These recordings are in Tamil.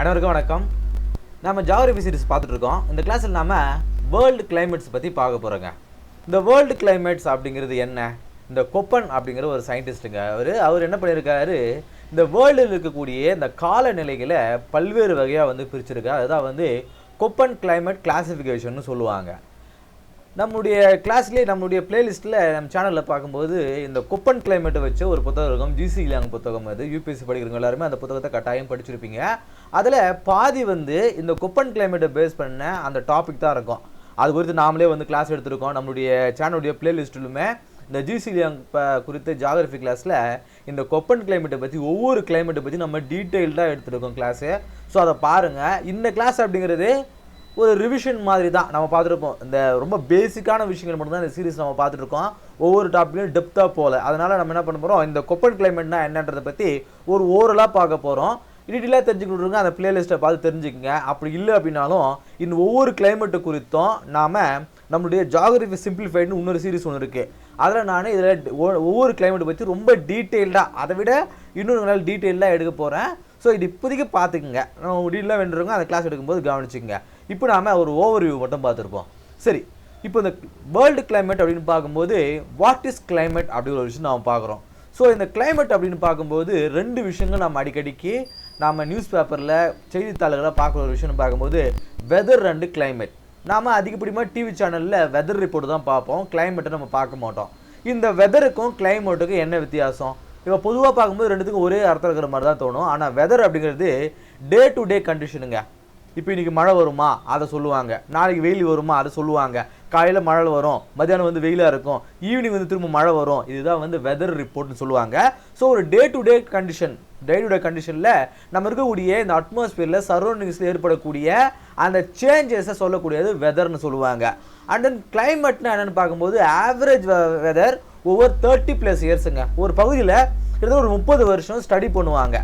அனைவருக்கும் வணக்கம். நம்ம ஜாகிரபி சீரிஸ் பார்த்துட்ருக்கோம் இந்த கிளாஸில் நாம் வேர்ல்டு கிளைமேட்ஸ் பற்றி பார்க்க போகிறோங்க இந்த வேர்ல்டு கிளைமேட்ஸ் அப்படிங்கிறது என்ன? இந்த கொப்பன் அப்படிங்கிற ஒரு சயின்டிஸ்ட்டுங்க அவர் அவர் என்ன பண்ணியிருக்காரு? இந்த வேர்ல்டில் இருக்கக்கூடிய இந்த காலநிலைகளை பல்வேறு வகையாக வந்து பிரிச்சிருக்காரு. அதுதான் வந்து கொப்பன் கிளைமேட் கிளாசிஃபிகேஷன் சொல்லுவாங்க. நம்முடைய கிளாஸ்லேயே நம்மளுடைய பிளேலிஸ்ட்டில் நம்ம சேனலில் பார்க்கும்போது இந்த குப்பன் கிளைமேட்டை வச்சு ஒரு புத்தகம் இருக்கும் ஜிசி இலாங் புத்தகம் அது யூபிஎஸ்சி படிக்கிறவங்க எல்லாருமே அந்த புத்தகத்தை கட்டாயம் படிச்சிருப்பீங்க. அதில் பாதி வந்து இந்த குப்பன் கிளைமேட்டை பேஸ் பண்ண அந்த டாபிக் தான் இருக்கும். அது குறித்து நாமளே வந்து கிளாஸ் எடுத்திருக்கோம். நம்மளுடைய சேனலுடைய பிளேலிஸ்ட்டிலுமே இந்த ஜிசி லியாங் குறித்த ஜாகிரபி கிளாஸில் இந்த கொப்பன் கிளைமேட்டை பற்றி ஒவ்வொரு கிளைமேட்டை பற்றி நம்ம டீட்டெயில்டாக எடுத்துருக்கோம் கிளாஸு ஸோ அதை பாருங்கள் இந்த கிளாஸ் அப்படிங்கிறது ஒரு ரிவிஷன் மாதிரி தான் நம்ம பார்த்துருப்போம். இந்த ரொம்ப பேசிக்கான விஷயங்கள் மட்டும்தான் இந்த சீரீஸ் நம்ம பார்த்துருக்கோம். ஒவ்வொரு டாப்பிக்கும் டெப்த்தாக போகல அதனால் நம்ம என்ன பண்ண போகிறோம் இந்த கொப்பன் கிளைமேட்னா என்னன்றதை பற்றி ஒரு ஓரலாக பார்க்க போகிறோம் டீட்டெயிலாக தெரிஞ்சுக்கிட்டு அந்த பிளேலிஸ்ட்டை பார்த்து தெரிஞ்சுக்கங்க. அப்படி இல்லை அப்படின்னாலும் இந்த ஒவ்வொரு கிளைமேட்டு குறித்தும் நாம் நம்மளுடைய ஜாகிரபி சிம்பிளிஃபைடுன்னு இன்னொரு சீரிஸ் ஒன்று இருக்குது அதில் நான் இதில் ஒவ்வொரு கிளைமேட்டை பற்றி ரொம்ப டீட்டெயில்டாக அதை விட இன்னொரு நாள் டீட்டெயிலாக எடுக்க போகிறேன் ஸோ இது இப்போதைக்கு பார்த்துக்குங்க. நம்ம டீட்டெயிலாக வேண்டுறவங்க அந்த கிளாஸ் எடுக்கும்போது கவனிச்சுங்க இப்போ நாம் ஒரு ஓவர்வியூ மட்டும் பார்த்துருப்போம் சரி இப்போ இந்த வேர்ல்டு கிளைமேட் அப்படின்னு பார்க்கும்போது வாட் இஸ் கிளைமேட் அப்படிங்கிற ஒரு விஷயம் நாம் பார்க்குறோம். ஸோ இந்த கிளைமேட் அப்படின்னு பார்க்கும்போது ரெண்டு விஷயங்கள் நம்ம அடிக்கடிக்கு நாம் நியூஸ் பேப்பரில் செய்தித்தாள்களை பார்க்குற ஒரு விஷயம்னு பார்க்கும்போது வெதர் அண்டு கிளைமேட் நாம் அதிகப்படியாக டிவி சேனலில் வெதர் ரிப்போர்ட் தான் பார்ப்போம். கிளைமேட்டை நம்ம பார்க்க மாட்டோம். இந்த வெதருக்கும் கிளைமேட்டுக்கும் என்ன வித்தியாசம்? இப்போ பொதுவாக பார்க்கும்போது ரெண்டுத்துக்கும் ஒரே அர்த்தம் இருக்கிற மாதிரி தான் தோணும். ஆனால் வெதர் அப்படிங்கிறது டே டு டே கண்டிஷனுங்க இப்போ இன்றைக்கி மழை வருமா? அதை சொல்லுவாங்க. நாளைக்கு வெயில் வருமா? அதை சொல்லுவாங்க. காலையில் மழை வரும் மத்தியானம் வந்து வெயிலாக இருக்கும் ஈவினிங் வந்து திரும்ப மழை வரும். இதுதான் வந்து வெதர் ரிப்போர்ட்னு சொல்லுவாங்க. ஸோ ஒரு day to day condition day to day கண்டிஷனில் நம்ம இருக்கக்கூடிய இந்த அட்மாஸ்பியரில் சரௌண்டிங்ஸில் ஏற்படக்கூடிய அந்த சேஞ்சஸை சொல்லக்கூடியது வெதர்னு சொல்லுவாங்க. அண்ட் தென் கிளைமேட்னா என்னென்னு பார்க்கும்போது ஆவரேஜ் வெதர் ஒவ்வொரு தேர்ட்டி ப்ளஸ் இயர்ஸுங்க ஒரு பகுதியில் கிட்டத்தட்ட ஒரு முப்பது வருஷம் ஸ்டடி பண்ணுவாங்க.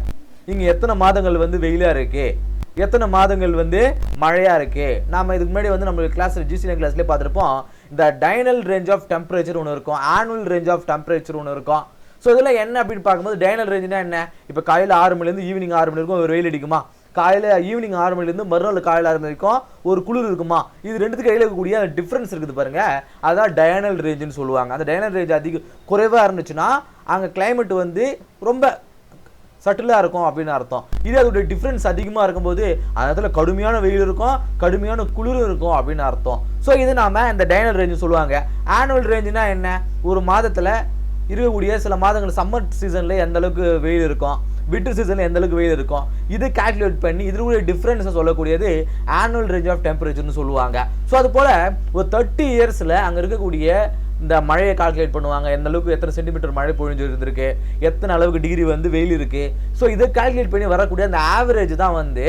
இங்கே எத்தனை மாதங்கள் வந்து வெயிலாக இருக்குது எத்தனை மாதங்கள் வந்து மழையாக இருக்குது நாம் இதுக்கு முன்னாடி வந்து நம்மளுக்கு கிளாஸ் ஜிசிஎன் கிளாஸ்லேயே பார்த்துருப்போம். இந்த டைனல் ரேஞ்ச் ஆஃப் டெம்பரேச்சர் ஒன்று இருக்கும் ஆனுவல் ரேஞ்ச் ஆஃப் டெம்பரேச்சர் ஒன்று இருக்கும். ஸோ இதில் என்ன அப்படின்னு பார்க்கும்போது டைனல் ரேஞ்சுனா என்ன? இப்போ காலையில் ஆறு மணிலேருந்து ஈவினிங் ஆறு மணி வரைக்கும் ஒரு வெயில் அடிக்குமா? காலையில் ஈவினிங் ஆறு மணிலேருந்து மறுநாள் காலையில் ஆறு மணி வரைக்கும் ஒரு குளிர் இருக்குமா? இது ரெண்டுத்துக்கு இடையில இருக்கக்கூடிய டிஃப்ரென்ஸ் இருக்குது பாருங்க. அதான் டயனல் ரேஞ்சுன்னு சொல்லுவாங்க. அந்த டயனல் ரேஞ்ச் அதிக குறைவாக இருந்துச்சுன்னா அங்கே கிளைமேட் வந்து ரொம்ப சட்டிலாக இருக்கும் அப்படின்னு அர்த்தம். இது அதோடைய டிஃப்ரென்ஸ் அதிகமாக இருக்கும்போது அந்த இடத்துல கடுமையான வெயில் இருக்கும் கடுமையான குளிரும் இருக்கும் அப்படின்னு அர்த்தம். ஸோ இது நாம் இந்த டைனல் ரேஞ்சு சொல்லுவாங்க. ஆனுவல் ரேஞ்சுனா என்ன? ஒரு மாதத்தில் இருக்கக்கூடிய சில மாதங்கள் சம்மர் சீசனில் எந்த அளவுக்கு வெயில் இருக்கும்? விட்டர் சீசனில் எந்த அளவுக்கு வெயில் இருக்கும்? இது கால்குலேட் பண்ணி இதனுடைய டிஃப்ரென்ஸை சொல்லக்கூடியது ஆனுவல் ரேஞ்ச் ஆஃப் டெம்பரேச்சர்னு சொல்லுவாங்க. ஸோ அது போல் ஒரு தேர்ட்டி இயர்ஸில் அங்கே இருக்கக்கூடிய இந்த மழையை கால்குலேட் பண்ணுவாங்க. எந்த அளவுக்கு எத்தனை சென்டிமீட்டர் மழை பொழிஞ்சு இருந்திருக்கு எத்தனை அளவுக்கு டிகிரி வந்து வெயில் இருக்கு. ஸோ இதை கால்குலேட் பண்ணி வரக்கூடிய அந்த ஆவரேஜ் தான் வந்து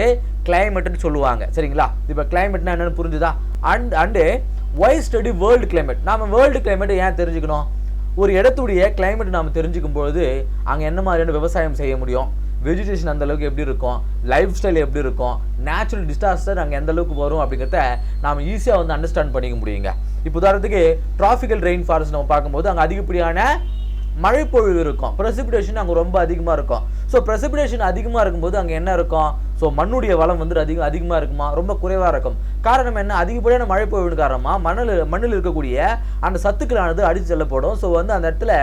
கிளைமேட்னு சொல்லுவாங்க. சரிங்களா? இப்போ கிளைமேட்னா என்னன்னு புரிஞ்சுதா? And and why study world climate நாம வேர்ல்டு கிளைமேட் ஏன் தெரிஞ்சுக்கணும்? ஒரு இடத்துடைய கிளைமேட் நாம் தெரிஞ்சுக்கும் பொழுது அங்கே என்ன மாதிரியான விவசாயம் செய்ய முடியும்? வெஜிடேஷன் அந்த அளவுக்கு எப்படி இருக்கும்? லைஃப் ஸ்டைல் எப்படி இருக்கும்? நேச்சுரல் டிசாஸ்டர் அங்கே எந்த அளவுக்கு வரும் அப்படிங்கிறத நாம் ஈஸியாக வந்து அண்டர்ஸ்டாண்ட் பண்ணிக்க முடியுங்க. இப்போ உதாரணத்துக்கு டிராபிக்கல் ரெயின் ஃபாரஸ்ட் நம்ம பார்க்கும்போது அங்கே அதிகப்படியான மழைப்பொழிவு இருக்கும். ப்ரெசிபிடேஷன் அங்கே ரொம்ப அதிகமாக இருக்கும். ஸோ ப்ரெசிபிடேஷன் அதிகமாக இருக்கும்போது அங்கே என்ன இருக்கும்? ஸோ மண்ணுடைய வளம் வந்து அதிகம் அதிகமாக இருக்குமா? ரொம்ப குறைவாக இருக்கும். காரணம் என்ன? அதிகப்படியான மழை பொழிவின் காரணமாக மண்ணில் மண்ணில் இருக்கக்கூடிய அந்த சத்துக்களானது அடித்து செல்லப்படும். ஸோ வந்து அந்த இடத்துல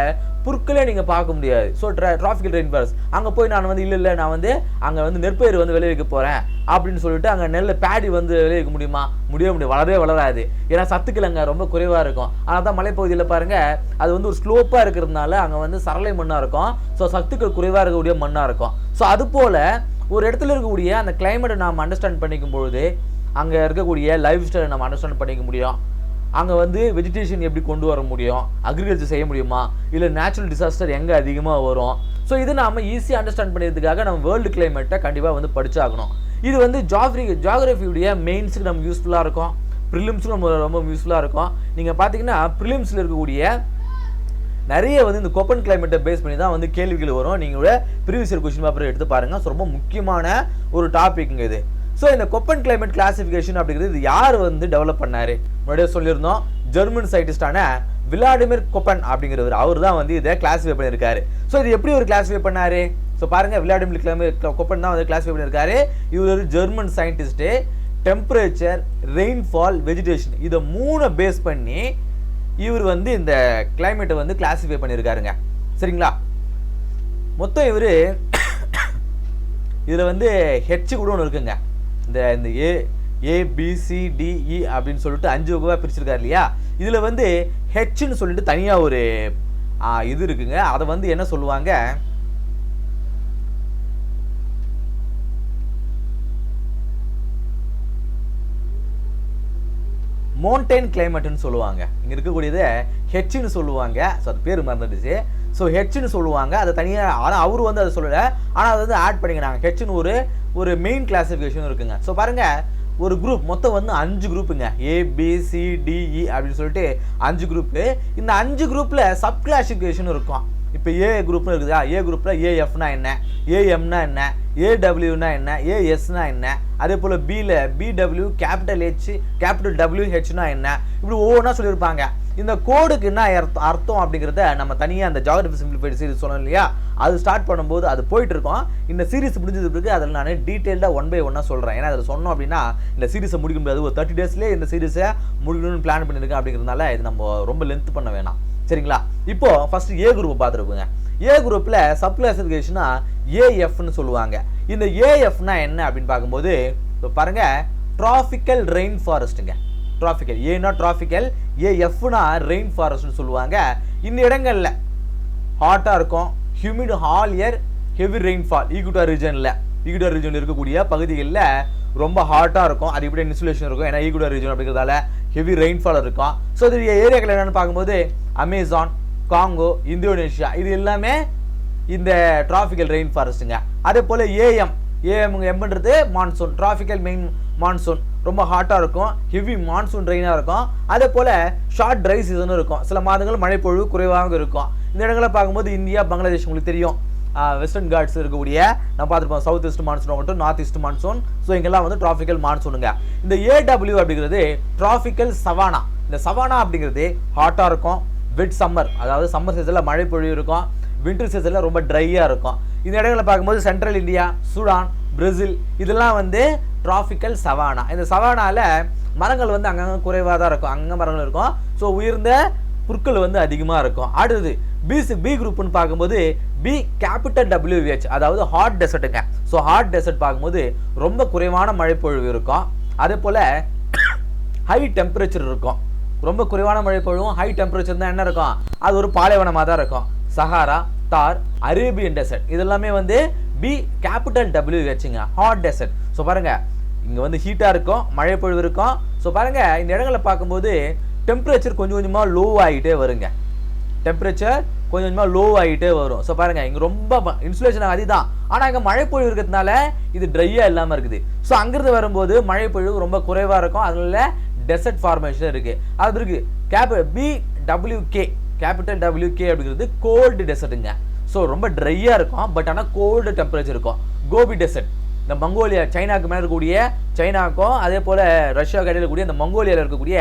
புற்களே நீங்கள் பார்க்க முடியாது. ஸோ ட்ரா டிராஃபிக்கல் ரெயின்பர்ஸ் அங்கே போய் நான் வந்து இல்லை இல்லை நான் வந்து அங்கே வந்து நெற்பயிர் வந்து விளைவிக்க போகிறேன் அப்படின்னு சொல்லிட்டு அங்கே நெல் பேடி வந்து விளைவிக்க முடியுமா? முடிய முடியும் வளரவே வளராது. ஏன்னா சத்துக்கள் அங்கே ரொம்ப குறைவாக இருக்கும். ஆனால் தான் மலைப்பகுதியில் பாருங்கள் அது வந்து ஒரு ஸ்லோப்பாக இருக்கிறதுனால அங்கே வந்து சரளை மண்ணாக இருக்கும். ஸோ சத்துக்கள் குறைவாக இருக்கக்கூடிய மண்ணாக இருக்கும். ஸோ அது போல் ஒரு இடத்துல இருக்கக்கூடிய அந்த கிளைமேட்டை நாம் அண்டர்ஸ்டாண்ட் பண்ணிக்கும் பொழுது அங்கே இருக்கக்கூடிய லைஃப் ஸ்டைலை நம்ம அண்டர்ஸ்டாண்ட் பண்ணிக்க முடியும். அங்கே வந்து வெஜிடேஷன் எப்படி கொண்டு வர முடியும்? அக்ரிகல்ச்சர் செய்ய முடியுமா? இல்லை நேச்சுரல் டிசாஸ்டர் எங்கே அதிகமாக வரும்? ஸோ இது நாம் ஈஸியாக அண்டர்ஸ்டாண்ட் பண்ணுறதுக்காக நம்ம வேர்ல்டு கிளைமேட்டை கண்டிப்பாக வந்து படிச்சாகணும். இது வந்து ஜாஃப்ரி ஜாகிரஃபியுடைய மெயின்ஸுக்கு நம்ம யூஸ்ஃபுல்லாக இருக்கும். ப்ரிலிம்ஸுக்கு நம்ம ரொம்ப யூஸ்ஃபுல்லாக இருக்கும். நீங்கள் பார்த்தீங்கன்னா ப்ரிலிம்ஸில் இருக்கக்கூடிய நிறைய வந்து இந்த கோப்பன் கிளைமேட்டை பேஸ் பண்ணி தான் வந்து கேள்விகள் வரும். நீங்களோட ப்ரீவியஸ் இயர் கொஸ்டின் பேப்பர் எடுத்து பாருங்கள் ஸோ ரொம்ப முக்கியமான ஒரு டாபிக்ங்க இது. ஸோ இந்த கொப்பன் கிளைமேட் கிளாசிஃபிகேஷன் அப்படிங்கிறது இது யார் வந்து டெவலப் பண்ணார்? முன்னாடியே சொல்லியிருந்தோம். ஜெர்மன் சயின்டிஸ்டான விளாடிமிர் கொப்பன் அப்படிங்கிறவர். அவர் தான் வந்து இதை கிளாஸிஃபை பண்ணியிருக்காரு. ஸோ இது எப்படி ஒரு கிளாஸிஃபை பண்ணார்? ஸோ பாருங்கள் விளாடிமிர் கிளைமேட் கொப்பன் தான் வந்து கிளாஸிஃபை பண்ணியிருக்காரு. இவர் ஒரு German scientist temperature rainfall vegetation இதை மூணை பேஸ் பண்ணி இவர் வந்து இந்த கிளைமேட்டை வந்து கிளாஸிஃபை பண்ணியிருக்காருங்க சரிங்களா? மொத்தம் இவர் இதில் வந்து ஹெச் கூட ஒன்று இருக்குங்க. இந்த இந்த ஏ ஏபிசிடிஇ e அப்படின்னு சொல்லிட்டு அஞ்சு வகுப்பாக பிரிச்சிருக்காரு இல்லையா? இதில் வந்து ஹெச்னு சொல்லிட்டு தனியாக ஒரு இது இருக்குங்க. அதை வந்து என்ன சொல்லுவாங்க? மவுண்டைன் கிளைமேட்னு சொல்லுவாங்க. இங்கே இருக்கக்கூடியது ஹெச்னு சொல்லுவாங்க. ஸோ அது பேர் மறந்துடுச்சு. ஸோ ஹெச்னு சொல்லுவாங்க. அதை தனியாக ஆனால் அவர் வந்து அதை சொல்லலை. ஆனால் அதை வந்து ஆட் பண்ணிக்கிறாங்க. ஹெச்னு ஒரு ஒரு மெயின் கிளாஸிஃபிகேஷன் இருக்குங்க. ஸோ பாருங்கள் ஒரு குரூப் மொத்தம் வந்து அஞ்சு குரூப்புங்க ஏபிசிடிஇ e அப்படின்னு சொல்லிட்டு அஞ்சு குரூப்பு இந்த அஞ்சு குரூப்பில் சப் கிளாசிஃபிகேஷன் இருக்கும். இப்போ ஏ குரூப்னு இருக்குதா. ஏ குரூப்பில் ஏஎஃப்னா என்ன? ஏஎம்னா என்ன? ஏடபிள்யூனா என்ன? ஏஎஸ்னா என்ன? அதே போல் பியில் BW capital H capital W ஹெச்னா என்ன? இப்படி ஒவ்வொன்றா சொல்லியிருப்பாங்க. இந்த கோடுக்கு என்ன அர்த்தம் அர்த்தம் அப்படிங்கிறத நம்ம தனியாக அந்த ஜாகிரபி சிம்பிளிஃபைடு சீரிஸ் சொன்னோம் இல்லையா? அது ஸ்டார்ட் பண்ணும்போது அது போயிட்டு இருக்கோம் இந்த சீரிஸ் முடிஞ்சது பிறகு அதில் நான் டீட்டெயில்டாக ஒன் பை ஒன்னாக சொல்கிறேன் ஏன்னா அதில் சொன்னோம் அப்படின்னா இந்த சீரிஸை முடிக்க முடியாது. ஒரு தேர்ட்டி டேஸ்லேயே இந்த சீரிஸை முடிக்கணும்னு பிளான் பண்ணியிருக்கேன் அப்படிங்கிறதுனால இது நம்ம ரொம்ப லென்த் பண்ண வேணாம். சரிங்களா? இப்போ ஃபர்ஸ்ட் ஏ குரூப் பார்த்துருக்குங்க. ஏ குரூப்பில் சப் கிளாசிஃபிகேஷனா ஏஎஃப்னு சொல்லுவாங்க. இந்த ஏஎஃப்னா என்ன அப்படின்னு பார்க்கும்போது இப்போ பாருங்க ட்ராஃபிக்கல் ரெயின் ஃபாரஸ்ட்டுங்க ட்ராஃபிக்கல் ஏனா ட்ராஃபிக்கல் ஏஎஃப்னா ரெயின் ஃபாரஸ்ட்னு சொல்லுவாங்க. இந்த இடங்களில் ஹாட்டாக இருக்கும் humid all year heavy rainfall equator ரீஜனில் ஈக்குட்டா ரீஜன் இருக்கக்கூடிய பகுதிகளில் ரொம்ப ஹாட்டாக இருக்கும். அது இப்படி இன்சுலேஷன் இருக்கும். ஏன்னா ஈகுடர் ரீஜன் அப்படிங்கிறதால ஹெவி ரெயின்ஃபால் இருக்கும். ஸோ இது ஏரியாக்கள் என்னென்னு பார்க்கும்போது அமேசான் காங்கோ இந்தோனேஷியா இது எல்லாமே இந்த டிராஃபிக்கல் ரெயின் ஃபாரஸ்ட்டுங்க அதே போல் ஏஎம் ஏஎம் எம்ன்றது மான்சூன் டிராஃபிக்கல் மெயின் மான்சூன் ரொம்ப ஹாட்டாக இருக்கும். ஹெவி மான்சூன் ரெயினாக இருக்கும். அதே போல் ஷார்ட் ட்ரை சீசனும் இருக்கும். சில மாதங்கள் மழைப்பொழிவு குறைவாக இருக்கும். இந்த இடங்களை பார்க்கும்போது இந்தியா பங்களாதேஷ் உங்களுக்கு தெரியும். வெஸ்டர்ன் காட்ஸ் இருக்கக்கூடிய நம்ம பார்த்துருப்போம் சவுத் ஈஸ்ட் மான்சூன் மட்டும் நார்த் ஈஸ்ட் மான்சூன் ஸோ இங்கெல்லாம் வந்து டிராஃபிக்கல் மான்சூனுங்க இந்த ஏடபிள்யூ அப்படிங்கிறது டிராஃபிக்கல் சவானா இந்த சவானா அப்படிங்கிறது ஹாட்டாக இருக்கும் விட் சம்மர் அதாவது சம்மர் சீசனில் மழை பொழிவு இருக்கும் வின்டர் சீசனில் ரொம்ப ட்ரையாக இருக்கும். இந்த இடங்களை பார்க்கும்போது சென்ட்ரல் இந்தியா சூடான் பிரேசில் இதெல்லாம் வந்து டிராஃபிக்கல் சவானா இந்த சவானாவில் மரங்கள் வந்து அங்கங்கே குறைவாக தான் இருக்கும் அங்கங்கே மரங்கள் இருக்கும். ஸோ உயர்ந்த புற்கள் வந்து அதிகமாக இருக்கும். அடுத்தது பி பி குரூப்னு பார்க்கும்போது பி கேபிட்டல் டபிள்யூஹெச் அதாவது ஹாட் டெசர்ட்டுங்க ஸோ ஹாட் டெசர்ட் பார்க்கும்போது ரொம்ப குறைவான மழைப்பொழிவு இருக்கும். அதே போல் ஹை டெம்பரேச்சர் இருக்கும். ரொம்ப குறைவான மழைப்பொழிவும் ஹை டெம்பரேச்சர் தான் என்ன இருக்கும்? அது ஒரு பாலைவனமாக தான் இருக்கும். சஹாரா தார் அரேபியன் டெசர்ட் இதெல்லாமே வந்து பி கேபிட்டல் டபிள்யூ வச்சுங்க ஹாட் டெசர்ட் ஸோ பாருங்கள் இங்கே வந்து ஹீட்டாக இருக்கும் மழைப்பொழிவு இருக்கும். ஸோ பாருங்க இந்த இடங்களை பார்க்கும்போது டெம்பரேச்சர் கொஞ்சம் கொஞ்சமாக லோ ஆகிட்டே வருங்க. டெம்பரேச்சர் கொஞ்சம் கொஞ்சமாக லோ ஆகிட்டே வரும். ஸோ பாருங்க இங்கே ரொம்ப இன்சுலேஷன் அதிதான் ஆனால் இங்கே மழை பொழிவு இருக்கிறதுனால இது ட்ரையாக இல்லாமல் இருக்குது. ஸோ அங்கேருந்து வரும்போது மழை பொழிவு ரொம்ப குறைவாக இருக்கும். அதனால டெசர்ட் ஃபார்மேஷன் இருக்குது அது இருக்குது gap B WK capital WK அப்படிங்கிறது கோல்டு டெசர்ட்டுங்க ஸோ ரொம்ப ட்ரையாக இருக்கும். பட் ஆனால் கோல்டு டெம்பரேச்சர் இருக்கும். கோபி டெசர்ட் இந்த மங்கோலியா சைனாக்கு மேலே இருக்கக்கூடிய சைனாக்கும் அதே போல் ரஷ்யாவுக்கு இடையில கூடிய இந்த மங்கோலியாவில் இருக்கக்கூடிய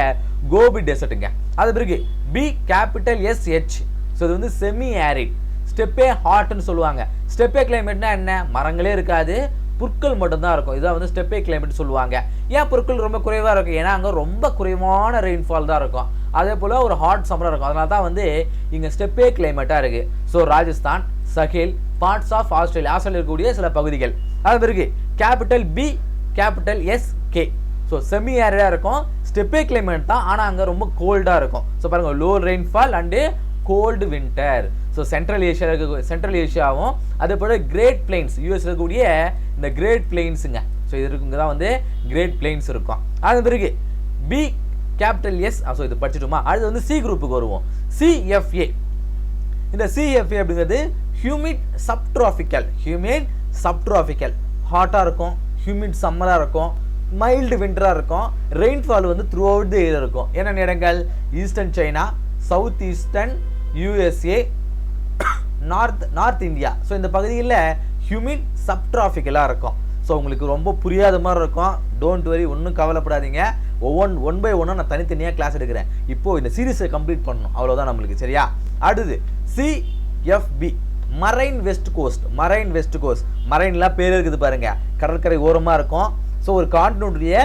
கோபி டெசர்ட்டுங்க. அது பிறகு B capital S H so இது வந்து செமி ஆரிட் ஸ்டெப்பே ஹாட்னு சொல்லுவாங்க. ஸ்டெப்பே கிளைமேட்னா என்ன? மரங்களே இருக்காது புற்கள் மட்டும்தான் இருக்கும். இதான் வந்து ஸ்டெப்பே கிளைமேட் சொல்லுவாங்க. ஏன் புற்கள் ரொம்ப குறைவாக இருக்கும்? ஏன்னா அங்கே ரொம்ப குறைவான ரெயின்ஃபால் தான் இருக்கும். அதே போல் ஒரு ஹாட் சம்மராக இருக்கும். அதனால தான் வந்து இங்கே ஸ்டெப்பே கிளைமேட்டாக இருக்குது so Rajasthan Sahel parts of Australia Australia இருக்கக்கூடிய சில பகுதிகள். அது பிறகு capital B capital S K so semi ஏரியாக இருக்கும். ஸ்டெப்பே கிளைமேட் தான் ஆனால் அங்கே ரொம்ப கோல்டாக இருக்கும். ஸோ பாருங்கள் low rainfall and cold winter so central Asia இருக்க சென்ட்ரல் ஏஷியாவும் அதே போல் கிரேட் பிளெயின்ஸ் யூஎஸ் இருக்கக்கூடிய இந்த கிரேட் பிளெயின்ஸுங்க ஸோ இது இருக்குங்க தான் வந்து கிரேட் பிளெயின்ஸ் இருக்கும். அது பிறகு பி கேபிட்டல் எஸ் ஸோ இது படிச்சிட்டுமா? அடுத்து வந்து சி குரூப்புக்கு வருவோம். சிஎஃப்ஏ இந்த சிஎஃப்ஏ அப்படிங்கிறது ஹியூமிட் சப்ட்ராஃபிக்கல் ஹியூமிட் சப்ட்ராஃபிக்கல் ஹாட்டாக இருக்கும் ஹியூமிட் சம்மராக இருக்கும் மைல்டு விண்டராக இருக்கும். ரெயின்ஃபால் வந்து த்ரூ அவுட் தி இயர் இருக்கும் என்னென்ன இடங்கள் eastern China south eastern USA north north India so இந்த பகுதியில் ஹியூமிட் சப்ட்ராஃபிக்கலாக இருக்கும். ஸோ உங்களுக்கு ரொம்ப புரியாத மாதிரி இருக்கும். டோன்ட் வரி ஒன்றும் கவலைப்படாதீங்க. ஒவ்வொன் ஒன் பை ஒன்றும் நான் தனித்தனியாக கிளாஸ் எடுக்கிறேன். இப்போது இந்த சீரீஸை கம்ப்ளீட் பண்ணணும். அவ்வளோதான் நம்மளுக்கு சரியா? அடுத்து CFB marine west coast marine west coast மரைன்லாம் பேர் இருக்குது பாருங்க. கடற்கரை ஓரமாக இருக்கும். ஸோ ஒரு காண்டினுடைய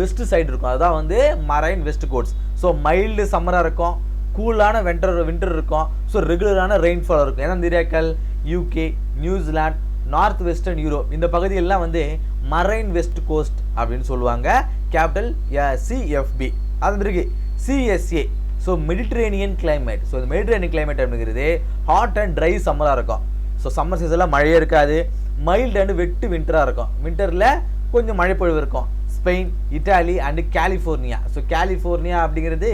வெஸ்ட் சைடு இருக்கும். அதுதான் வந்து marine west quotes so mild சம்மராக இருக்கும். கூலான வெண்டர் வின்டர் இருக்கும். ஸோ ரெகுலரான ரெயின்ஃபால் இருக்கும். ஏன்னா இந்த ஏரியாக்கள் UK New Zealand north western Europe இந்த பகுதியெல்லாம் வந்து மரைன் வெஸ்ட் கோஸ்ட் அப்படின்னு சொல்லுவாங்க. கேபிட்டல் சிஎஃப்பி அது பிறகு CSA so Mediterranean climate so இந்த மெடிட்ரேனியன் கிளைமேட் அப்படிங்கிறது ஹாட் அண்ட் ட்ரை சம்மராக இருக்கும். ஸோ சம்மர் சீசனில் மழையே இருக்காது. மைல்டு அண்ட் வெட்டு வின்டராக இருக்கும். வின்டரில் கொஞ்சம் மழைப்பொழிவு இருக்கும். Spain Italy and California so California அப்படிங்கிறது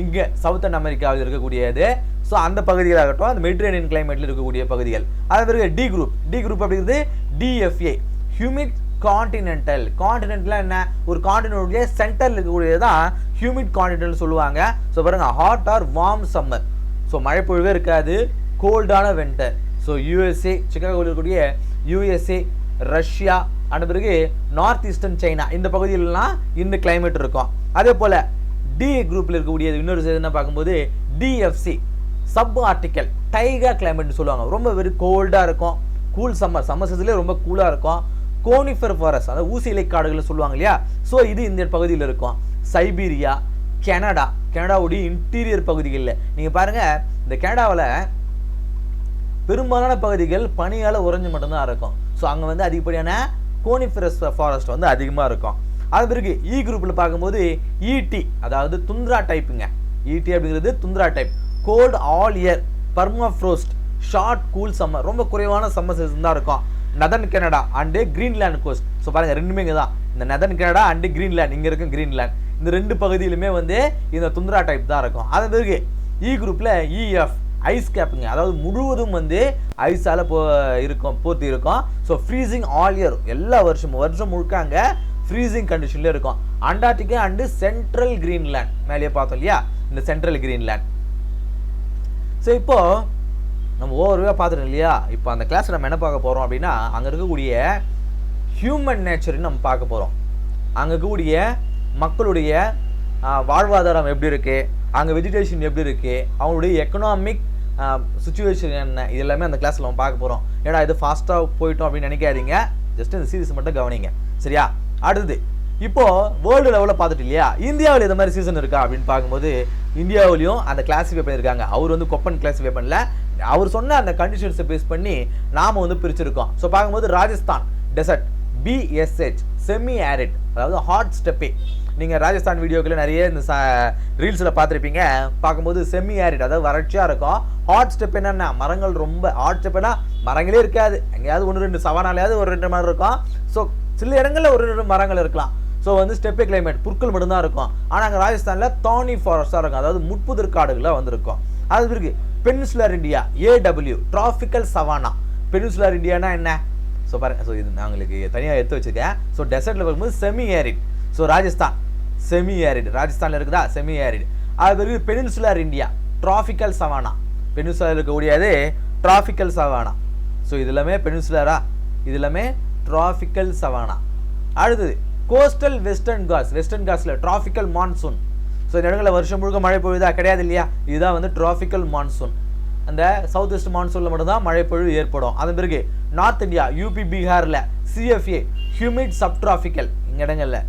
இங்கே சவுத் அண்ட் அமெரிக்காவில் இருக்கக்கூடியது. ஸோ அந்த பகுதிகளாகட்டும் அந்த மெடிட்ரேனியன் கிளைமேட்டில் இருக்கக்கூடிய பகுதிகள். அதே பிறகு டி குரூப் டி குரூப் அப்படிங்கிறது டிஎஃப்ஏ ஹியூமிட் காண்டினென்டல் காண்டினென்ட்லாம் என்ன? ஒரு காண்டினென்ட்டுடைய சென்டரில் இருக்கக்கூடியது தான் ஹியூமிட் காண்டினென்டல் சொல்லுவாங்க. ஸோ பாருங்க hot or warm summer so மழைப்பொழிவே இருக்காது. கோல்டான வென்டர் ஸோ யூஎஸ்ஏ சிக்காகோவில் இருக்கக்கூடிய யூஎஸ்ஏ ரஷ்யா அந்த பிறகு நார்த் ஈஸ்டர்ன் சைனா இந்த பகுதியிலலாம் இந்த கிளைமேட் இருக்கும். அதே போல் டி குரூப்பில் இருக்கக்கூடிய இன்னொரு செய்தி என்ன பார்க்கும்போது டிஎஃப்சி சப் ஆர்டிக்கல் டைகா கிளைமேட்னு சொல்லுவாங்க. ரொம்ப வெறும் கோல்டாக இருக்கும். கூல் சம்மர் சம்மர் சீசன்லேயே ரொம்ப கூலாக இருக்கும். கோனிஃபர் ஃபாரஸ்ட் அதாவது ஊசி இலை காடுகள் சொல்லுவாங்க இல்லையா? ஸோ இது இந்த பகுதியில் இருக்கும். சைபீரியா கனடா கனடாவுடைய இன்டீரியர் பகுதிகளில். நீங்கள் பாருங்கள் இந்த கனடாவில் பெரும்பாலான பகுதிகள் பனியால் உறைஞ்சு மட்டும்தான் இருக்கும். ஸோ அங்கே வந்து அதிகப்படியான கோனிஃபரஸ் ஃபாரஸ்ட் வந்து அதிகமாக இருக்கும். அது பிறகு e இ குரூப்பில் பார்க்கும்போது ஈடி அதாவது துந்திரா டைப்புங்க. ஈடி அப்படிங்கிறது tundra type. Cold all year permafrost short cool summer ரொம்ப குறைவான சம்மர் சீசன் தான் இருக்கும். Northern Canada and Greenland coast so பாருங்கள் ரெண்டுமே இங்கே தான் இந்த நதன் கனடா அண்டு கிரீன்லேண்ட் இங்கே இருக்கும் கிரீன்லேண்ட் இந்த ரெண்டு பகுதியிலுமே வந்து இந்த துந்திரா டைப் தான் இருக்கும். அது பிறகு இ குரூப்பில் இஎஃப் ஐஸ் கேப்புங்க அதாவது முழுவதும் வந்து ஐஸால் போ இருக்கும் பூர்த்தி இருக்கும். ஸோ ஃப்ரீசிங் ஆல் இயர் எல்லா வருஷமும் வருஷம் முழுக்க அங்கே ஃப்ரீசிங் கண்டிஷனில் இருக்கும். அண்டார்டிகா அண்டு சென்ட்ரல் கிரீன்லேண்ட் மேலேயே பார்த்தோம் இல்லையா? இந்த சென்ட்ரல் கிரீன்லேண்ட் ஸோ இப்போது நம்ம ஓவர்வே பார்த்துட்டோம் இல்லையா? இப்போ அந்த கிளாஸில் நம்ம என்ன பார்க்க போகிறோம் அப்படின்னா அங்கே இருக்கக்கூடிய ஹியூமன் நேச்சர்னு நம்ம பார்க்க போகிறோம் அங்கே இருக்கக்கூடிய மக்களுடைய வாழ்வாதாரம் எப்படி இருக்குது அங்கே வெஜிடேஷன் எப்படி இருக்குது அவங்களுடைய எக்கனாமிக் சுச்சுவேஷன் என்ன? இது எல்லாமே அந்த கிளாஸில் நம்ம பார்க்க போகிறோம் ஏன்னா இது ஃபாஸ்ட்டாக போயிட்டோம் அப்படின்னு நினைக்காதீங்க. ஜஸ்ட் இந்த சீரிஸ் மட்டும் கவனிங்க. சரியா? அடுத்தது. இப்போ வேர்ல்டு லெவலில் பார்த்துட்டு இல்லையா? இந்தியாவில் இந்த மாதிரி சீசன் இருக்கா அப்படின்னு பார்க்கும்போது இந்தியாவிலையும் அந்த கிளாஸிஃபை பண்ணியிருக்காங்க. அவர் வந்து கொப்பன் கிளாஸிஃபை பண்ணல. அவர் சொன்ன அந்த கண்டிஷன்ஸை பேஸ் பண்ணி நாம் வந்து பிரிச்சிருக்கோம். ஸோ பார்க்கும்போது Rajasthan desert BSH semi arid அதாவது ஹாட் ஸ்டெப்பே நீங்கள் ராஜஸ்தான் வீடியோக்கள் நிறைய இந்த ரீல்ஸில் பார்த்துருப்பீங்க. பார்க்கும்போது செமி ஆரிட் அதாவது வறட்சியாக இருக்கும். ஹாட் ஸ்டெப் என்னென்ன மரங்கள் ரொம்ப ஹாட் ஸ்டெப்னா மரங்களே இருக்காது. எங்கேயாவது ஒன்று ரெண்டு சவானாலேயாவது ஒரு ரெண்டு மரம் இருக்கும். ஸோ சில இடங்களில் ஒரு ரெண்டு மரங்கள் இருக்கலாம். ஸோ வந்து ஸ்டெப்பே கிளைமேட் புற்கள் மட்டும்தான் இருக்கும். ஆனால் அங்கே ராஜஸ்தானில் தானி ஃபாரஸ்ட்டாக இருக்கும். அதாவது முட்புதிர் காடுகளாக வந்திருக்கும். அது பிறகு peninsular India AW tropical savanna peninsular Indiana என்ன? ஸோ பாருங்க. ஸோ இது நான் உங்களுக்கு தனியாக எடுத்து வச்சுருக்கேன். ஸோ டெசர்ட்டில் பார்க்கும்போது semi arid so Rajasthan semi arid ராஜஸ்தானில் இருக்குதா? செமி ஏரிட் அது பிறகு peninsular India tropical savanna peninsular இருக்கக்கூடியது டிராஃபிக்கல் சவானா ஸோ இது எல்லாமே பெனின்சுலரா இது எல்லாமே டிராஃபிக்கல் சவானா அடுத்தது கோஸ்டல் வெஸ்டர்ன் காஸ் வெஸ்டர்ன் காஸில் டிராஃபிக்கல் மான்சூன் ஸோ இந்த இடங்களில் வருஷம் முழுக்க மழை பொழுதா கிடையாது இல்லையா? இதுதான் வந்து டிராஃபிக்கல் மான்சூன் அந்த சவுத் வெஸ்ட் மான்சூனில் மட்டும்தான் மழை பொழிவு ஏற்படும். அதன் பிறகு நார்த் இந்தியா யூபி பீகாரில் சிஎஃப்ஏ ஹியூமிட் சப்ட்ராஃபிக்கல் இங்கே இடங்களில்.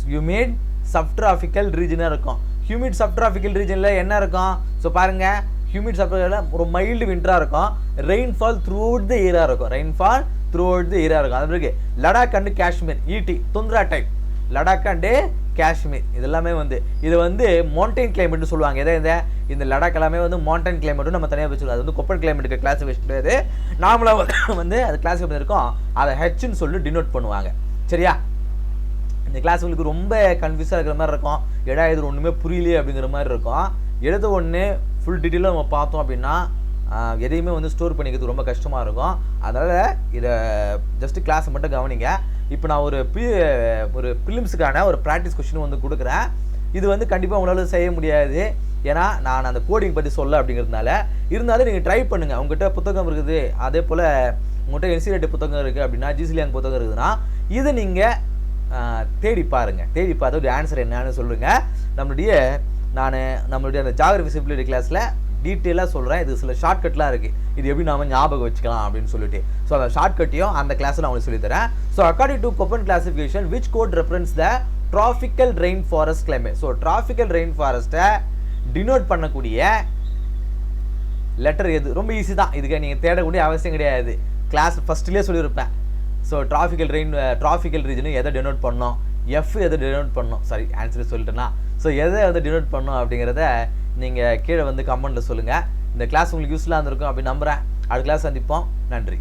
ஹியூமிட் சப்ட்ராஃபிக்கல் ரீஜனாக இருக்கும். ஹியூமிட் சப்ட்ராஃபிக்கல் ரீஜனில் என்ன இருக்கும்? ஸோ பாருங்கள் ஹியூமிட் சப்ட்ராஃபிக்கல் ஒரு மைல்டு வின்டராக இருக்கும். ரெயின்ஃபால் த்ரூ அவுட் த இயராக இருக்கும். ரெயின்ஃபால் த்ரூ ஏரியா இருக்கும். அது மாதிரி Ladakh and Kashmir ET tundra type Ladakh and Kashmir. இதெல்லாமே வந்து இது வந்து மவுண்டைன் கிளைமேட்னு சொல்லுவாங்க. எதை இந்த? இந்த லடாக் எல்லாமே வந்து மவுண்டைன் கிளைமேட்டும் நம்ம தனியாக வச்சுருக்கோம் அது வந்து கொப்பன் கிளைமேட்டுக்கு கிளாஸிஃபிகேஷன் கிடையாது. நாமளாக வந்து அது கிளாஸிஃபை பண்ணியிருக்கோம் அதை ஹெச்னு சொல்லி டினோட் பண்ணுவாங்க. சரியா? இந்த கிளாஸ் உங்களுக்கு ரொம்ப கன்ஃபியூஸாக இருக்கிற மாதிரி இருக்கும். எடா இது ஒன்றுமே புரியலையே அப்படிங்கிற மாதிரி இருக்கும். எடுத்த ஒன்று ஃபுல் டீட்டெயிலாக நம்ம பார்த்தோம் அப்படின்னா எதையுமே வந்து ஸ்டோர் பண்ணிக்கிறது ரொம்ப கஷ்டமாக இருக்கும். அதனால் இதை ஜஸ்ட்டு கிளாஸை மட்டும் கவனிங்க. இப்போ நான் ஒரு பி ஒரு ஃபிலிம்ஸுக்கான ஒரு ப்ராக்டிஸ் கொஷின் வந்து கொடுக்குறேன். இது வந்து கண்டிப்பாக உங்களால் செய்ய முடியாது. ஏன்னா நான் அந்த கோடிங் பற்றி சொல்ல அப்படிங்கிறதுனால. இருந்தாலும் நீங்கள் ட்ரை பண்ணுங்கள் உங்ககிட்ட புத்தகம் இருக்குது. அதே போல் உங்கள்கிட்ட என்சிஆர்டி புத்தகம் இருக்குது அப்படின்னா ஜிசிலியாங் புத்தகம் இருக்குதுன்னா இதை நீங்கள் தேடி பாருங்கள் தேடி பார்த்து ஒரு ஆன்சர் என்னன்னு சொல்லுங்கள் நம்மளுடைய நான் நம்மளுடைய அந்த ஜாகிரபி சிபிலிட்டி கிளாஸில் டீட்டெயிலாக சொல்கிறேன் இது சில ஷார்ட்கட்லாம் இருக்குது இது எப்படி நாம ஞாபகம் வச்சுக்கலாம் அப்படின்னு சொல்லிட்டு. ஸோ அந்த ஷார்ட்கட்டையும் அந்த கிளாஸில் அவங்களுக்கு சொல்லித்தரேன். So according to Koppen classification which code reference the tropical rain forest climate so tropical rain ஃபாரஸ்ட்டை denote பண்ணக்கூடிய லெட்டர் எது? ரொம்ப ஈஸி தான். இதுக்கு நீங்கள் தேடக்கூடிய அவசியம் கிடையாது. கிளாஸ் ஃபஸ்ட்லேயே சொல்லியிருப்பேன். So tropical rain tropical region எதை டினோட் பண்ணோம்? எஃப் எதை டெனோட் பண்ணோம்? சாரி ஆன்சர் சொல்லிட்டேன்னா. ஸோ எதை வந்து டினோட் பண்ணும் அப்படிங்கிறத நீங்கள் கீழே வந்து கமெண்ட்டில் சொல்லுங்கள் இந்த கிளாஸ் உங்களுக்கு யூஸ்ஃபுல்லாக இருந்திருக்கும் அப்படின்னு நம்புகிறேன் அடுத்த கிளாஸ் சந்திப்போம். நன்றி.